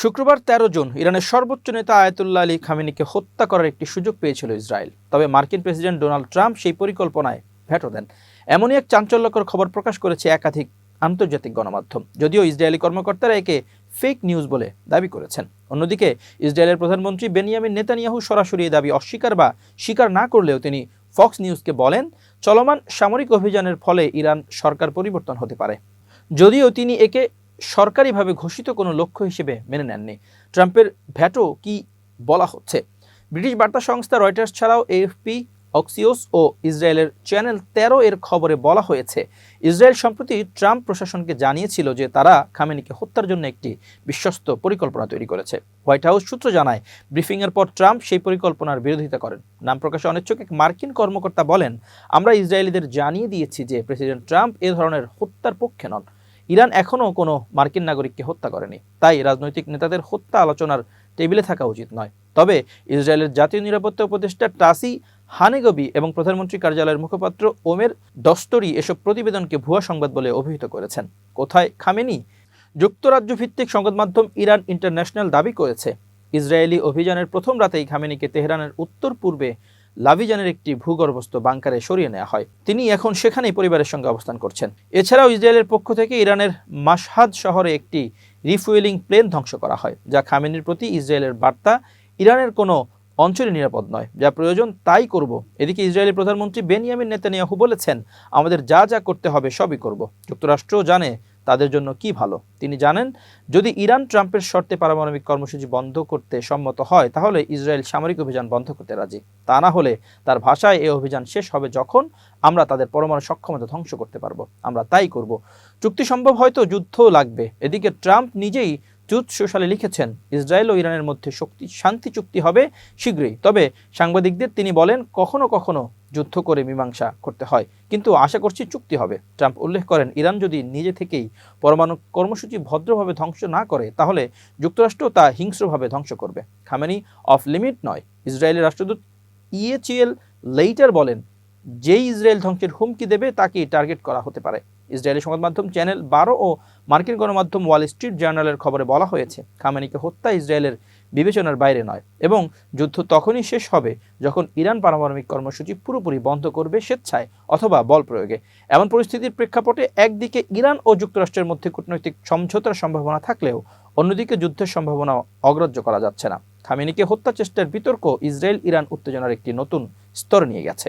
শুক্রবার তেরো জুন ইরানের সর্বোচ্চ নেতা আয়াতুল্লাহ আলী খামেনিকে হত্যা করার একটি সুযোগ পেয়েছিল ইসরায়েল। তবে মার্কিন প্রেসিডেন্ট ডোনাল্ড ট্রাম্প সেই পরিকল্পনায় ভেটো দেন। এমনই এক চাঞ্চল্যকর খবর প্রকাশ করেছে একাধিক আন্তর্জাতিক গণমাধ্যম, যদিও ইসরায়েলি কর্মকর্তারা একে ফেক নিউজ বলে দাবি করেছেন। অন্যদিকে, ইসরায়েলের প্রধানমন্ত্রী বেনিয়ামিন নেতানিয়াহু সরাসরি এই দাবি অস্বীকার বা স্বীকার না করলেও তিনি ফক্স নিউজকে বলেন, চলমান সামরিক অভিযানের ফলে ইরান সরকার পরিবর্তন হতে পারে। যদিও তিনি একে সরকারিভাবে ঘোষিত কোনো লক্ষ্য হিসেবে মেনে নেননি। ট্রাম্পের ভ্যাটো কি বলা হচ্ছে? ব্রিটিশ বার্তা সংস্থা রয়টার্স ছাড়াও এএফপি, অক্সিওস ও ইসরায়েলের চ্যানেল তেরো এর খবরে বলা হয়েছে, ইসরায়েল সম্প্রতি ট্রাম্প প্রশাসনকে জানিয়েছিল যে তারা খামেনিকে হত্যার জন্য একটি বিশ্বস্ত পরিকল্পনা তৈরি করেছে। হোয়াইট হাউস সূত্র জানায়, ব্রিফিংয়ের পর ট্রাম্প সেই পরিকল্পনার বিরোধিতা করেন। নাম প্রকাশে অনিচ্ছুক এক মার্কিন কর্মকর্তা বলেন, আমরা ইসরায়েলিদের জানিয়ে দিয়েছি যে প্রেসিডেন্ট ট্রাম্প এ ধরনের হত্যার পক্ষে নন। ইরান এখনও কোনো মার্কিন নাগরিককে হত্যা করেনি। তাই রাজনৈতিক নেতাদের হত্যা আলোচনার টেবিলে থাকা উচিত নয়। তবে ইসরায়েলের জাতীয় নিরাপত্তা উপদেষ্টা টাসি হানেগবি এবং প্রধানমন্ত্রী কার্যালয়ের মুখপাত্র ওমের দস্তরি এসব প্রতিবেদনকে ভুয়া সংবাদ বলে অভিহিত করেছেন। কোথায় খামেনি? যুক্তরাজ্য ভিত্তিক সংবাদ মাধ্যম ইরান ইন্টারন্যাশনাল দাবি করেছে, ইসরায়েলি অভিযানের প্রথম রাতেই খামেনিকে তেহরানের উত্তর পূর্বে লাভিজানের একটি ভূগর্ভস্থ বাংকারে সরিয়ে নেওয়া হয়। তিনি এখন সেখানেই পরিবারের সঙ্গে অবস্থান করছেন। এছাড়াও ইসরায়েলের পক্ষ থেকে ইরানের মাসহাদ শহরে একটি রিফুয়েলিং প্লেন ধ্বংস করা হয়, যা খামেনির প্রতি ইসরায়েলের বার্তা ইরানের কোনো অঞ্চলে নিরাপদ নয়। যা প্রয়োজন তাই করব। এদিকে ইসরায়েলি প্রধানমন্ত্রী বেনিয়ামিন নেতানিয়াহু বলেছেন, আমাদের যা যা করতে হবে সবই করব। যুক্তরাষ্ট্র জানে তাদের জন্য কি ভালো? তিনি জানেন, যদি ইরান ট্রাম্পের শর্তে পারমাণবিক কর্মসূচি বন্ধ করতে সম্মত হয়, তাহলে ইসরায়েল সামরিক অভিযান বন্ধ করতে রাজি। তা না হলে তার ভাষায় এই অভিযান শেষ হবে যখন আমরা তাদের পরমাণু সক্ষমতা ধ্বংস করতে পারব। আমরা তাই করব। চুক্তি সম্ভব হয়তো যুদ্ধ লাগবে। এদিকে ট্রাম্প নিজেই জুত সোশ্যালে লিখেছেন, ইসরায়েল ও ইরানের মধ্যে শক্তি, শান্তি চুক্তি হবে শীঘ্রই। তবে সাংবাদিকদের তিনি বলেন, কখনো কখনো যুদ্ধ করে মীমাংসা করতে হয়, কিন্তু আশা করছি চুক্তি হবে। ট্রাম্প উল্লেখ করেন, ইরান যদি নিজে থেকেই পরমাণু কর্মসূচি ভদ্রভাবে ধ্বংস না করে, তাহলে যুক্তরাষ্ট্র তা হিংস্রভাবে ধ্বংস করবে। খামেনি, অফ লিমিট নয়। ইসরায়েলের রাষ্ট্রদূত ইএচিএল লেইটার বলেন, যেই ইসরায়েল ধ্বংসের হুমকি দেবে, তাকেই টার্গেট করা হতে পারে। ইসরায়েলি সংবাদ মাধ্যম চ্যানেল বারো ও মার্কিন গণমাধ্যম ওয়াল স্ট্রিট জার্নালের খবরে বলা হয়েছে, খামেনিকে হত্যা ইসরায়েলের বিবেচনার বাইরে নয় এবং যুদ্ধ তখনই শেষ হবে যখন ইরান পারমাণবিক কর্মসূচি পুরোপুরি বন্ধ করবে স্বেচ্ছায় অথবা বল প্রয়োগে। এমন পরিস্থিতির প্রেক্ষাপটে একদিকে ইরান ও যুক্তরাষ্ট্রের মধ্যে কূটনৈতিক সমঝোতার সম্ভাবনা থাকলেও অন্যদিকে যুদ্ধের সম্ভাবনা অগ্রাহ্য করা যাচ্ছে না। খামেনিকে হত্যা চেষ্টার বিতর্ক ইসরায়েল ইরান উত্তেজনার একটি নতুন স্তর নিয়ে গেছে।